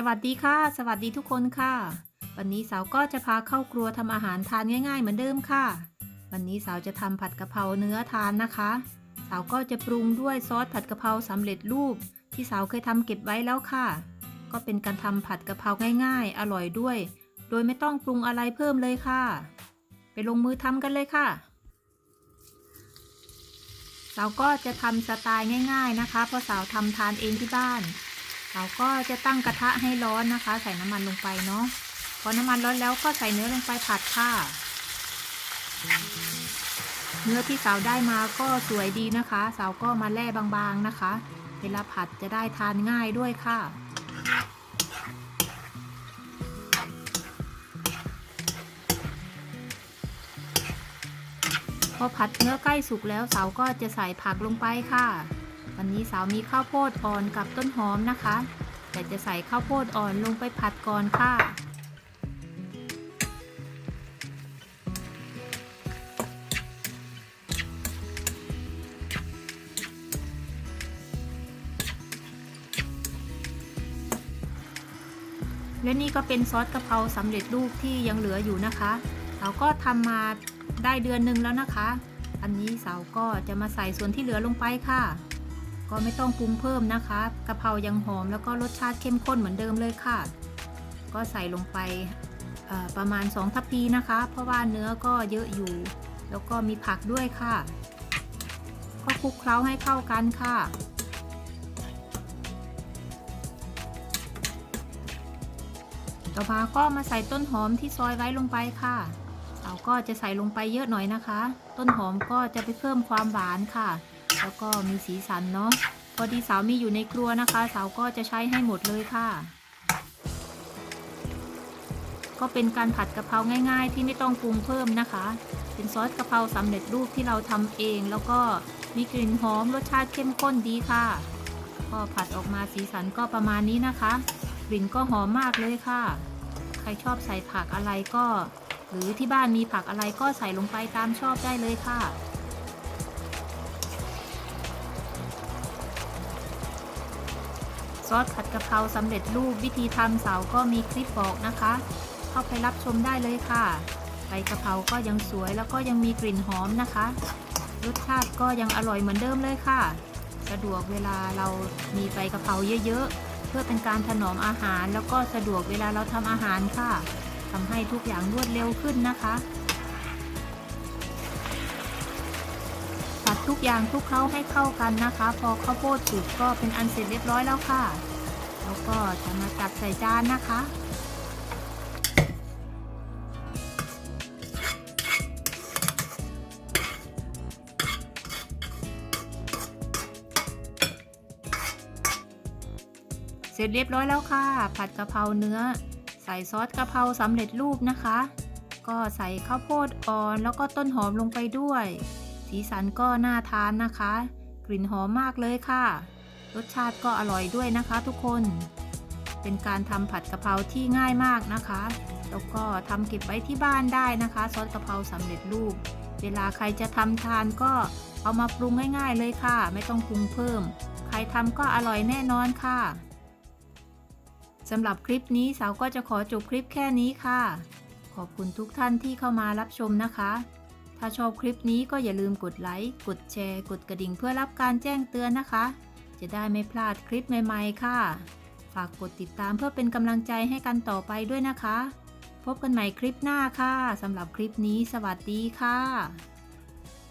สวัสดีค่ะ สวัสดีทุกคนค่ะ วันนี้สาวก็จะพาเข้าครัวทำอาหารทานง่ายๆเหมือนเดิมค่ะ วันนี้สาวจะทำผัดกะเพราเนื้อทานนะคะ สาวก็จะปรุงด้วยซอสผัดกะเพราสำเร็จรูป ที่สาวเคยทำเก็บไว้แล้วค่ะ ก็เป็นการทำผัดกะเพราง่ายๆ อร่อยด้วย โดยไม่ต้องปรุงอะไรเพิ่มเลยค่ะ ไปลงมือทำกันเลยค่ะสาวก็จะทำสไตล์ง่าย ๆนะคะ เพราะสาวทำทานเองที่บ้าน เราก็จะตั้งกระทะให้ร้อนนะคะ ใส่น้ำมันลงไปเนาะพอน้ำมันร้อนแล้วก็ใส่เนื้อลงไปผัดค่ะเนื้อที่สาวได้มาก็สวยดีนะคะ สาวก็มาแล่บางๆนะคะ เวลาผัดจะได้ทานง่ายด้วยค่ะพอผัดเนื้อใกล้สุกแล้วสาวก็จะใส่ผักลงไปค่ะ วันนี้สาวมีข้าวโพดอ่อนกับต้นหอมนะคะแต่จะใส่ข้าวโพดอ่อนลงไปผัดก่อนค่ะและนี่ก็เป็นซอสกะเพราสำเร็จรูปที่ยังเหลืออยู่นะคะ เราก็ทำมาได้เดือนหนึ่งแล้วนะคะ อันนี้สาวก็จะมาใส่ส่วนที่เหลือลงไปค่ะ ก็ไม่ต้องปรุงเพิ่มนะคะกะเพรายังหอมแล้วก็รสชาติเข้มข้นเหมือนเดิมเลยค่ะ ก็ใส่ลงไปประมาณ 2 ทัพพีนะคะ เพราะว่าเนื้อก็เยอะอยู่ แล้วก็มีผักด้วยค่ะ ก็คลุกเคล้าให้เข้ากันค่ะต่อมาก็มาใส่ต้นหอมที่ซอยไว้ลงไปค่ะ เราก็จะใส่ลงไปเยอะหน่อยนะคะ ต้นหอมก็จะไปเพิ่มความหวานค่ะ แล้วก็มีสีสันเนาะพอดีสาวมีอยู่ในครัวนะคะ สาวก็จะใช้ให้หมดเลยค่ะ ก็เป็นการผัดกะเพราง่าย ๆ ที่ไม่ต้องปรุงเพิ่มนะคะ เป็นซอสกะเพราสำเร็จรูปที่เราทำเอง แล้วก็มีกลิ่นหอมรสชาติเข้มข้นดีค่ะ ก็ผัดออกมาสีสันก็ประมาณนี้นะคะกลิ่นก็หอมมากเลยค่ะ ใครชอบใส่ผักอะไรก็ หรือที่บ้านมีผักอะไรก็ใส่ลงไปตามชอบได้เลยค่ะ ซอสผัดกะเพราสำเร็จรูปวิธีทำเสาก็มีคลิปบอกนะคะ เข้าไปรับชมได้เลยค่ะ ใบกะเพราก็ยังสวยแล้วก็ยังมีกลิ่นหอมนะคะ รสชาติก็ยังอร่อยเหมือนเดิมเลยค่ะ สะดวกเวลาเรามีใบกะเพราเยอะๆ เพื่อเป็นการถนอมอาหาร แล้วก็สะดวกเวลาเราทำอาหารค่ะทำให้ทุกอย่างรวดเร็วขึ้นนะคะ ทุกอย่างคลุกเคล้าให้เข้ากันนะคะ พอข้าวโพดสุกก็เป็นอันเสร็จเรียบร้อยแล้วค่ะ แล้วก็จะมาตักใส่จานนะคะเสร็จเรียบร้อยแล้วค่ะ ผัดกะเพราเนื้อ ใส่ซอสกะเพราสำเร็จรูปนะคะ ก็ใส่ข้าวโพดอ่อนแล้วก็ต้นหอมลงไปด้วย สีสันก็น่าทานนะคะ กลิ่นหอมมากเลยค่ะ รสชาติก็อร่อยด้วยนะคะทุกคน เป็นการทำผัดกะเพราที่ง่ายมากนะคะ แล้วก็ทำเก็บไว้ที่บ้านได้นะคะ ซอสกะเพราสำเร็จรูป เวลาใครจะทำทานก็เอามาปรุงง่าย ๆ เลยค่ะ ไม่ต้องปรุงเพิ่ม ใครทำก็อร่อยแน่นอนค่ะสำหรับคลิปนี้สาวก็จะขอจบคลิปแค่นี้ค่ะ ขอบคุณทุกท่านที่เข้ามารับชมนะคะ ถ้าชอบคลิปนี้ก็อย่าลืมกดไลค์ กดแชร์ กดกระดิ่งเพื่อรับการแจ้งเตือนนะคะ จะได้ไม่พลาดคลิปใหม่ๆ ค่ะ ฝากกดติดตามเพื่อเป็นกำลังใจให้กันต่อไปด้วยนะคะ พบกันใหม่คลิปหน้าค่ะสำหรับคลิปนี้ สวัสดีค่ะ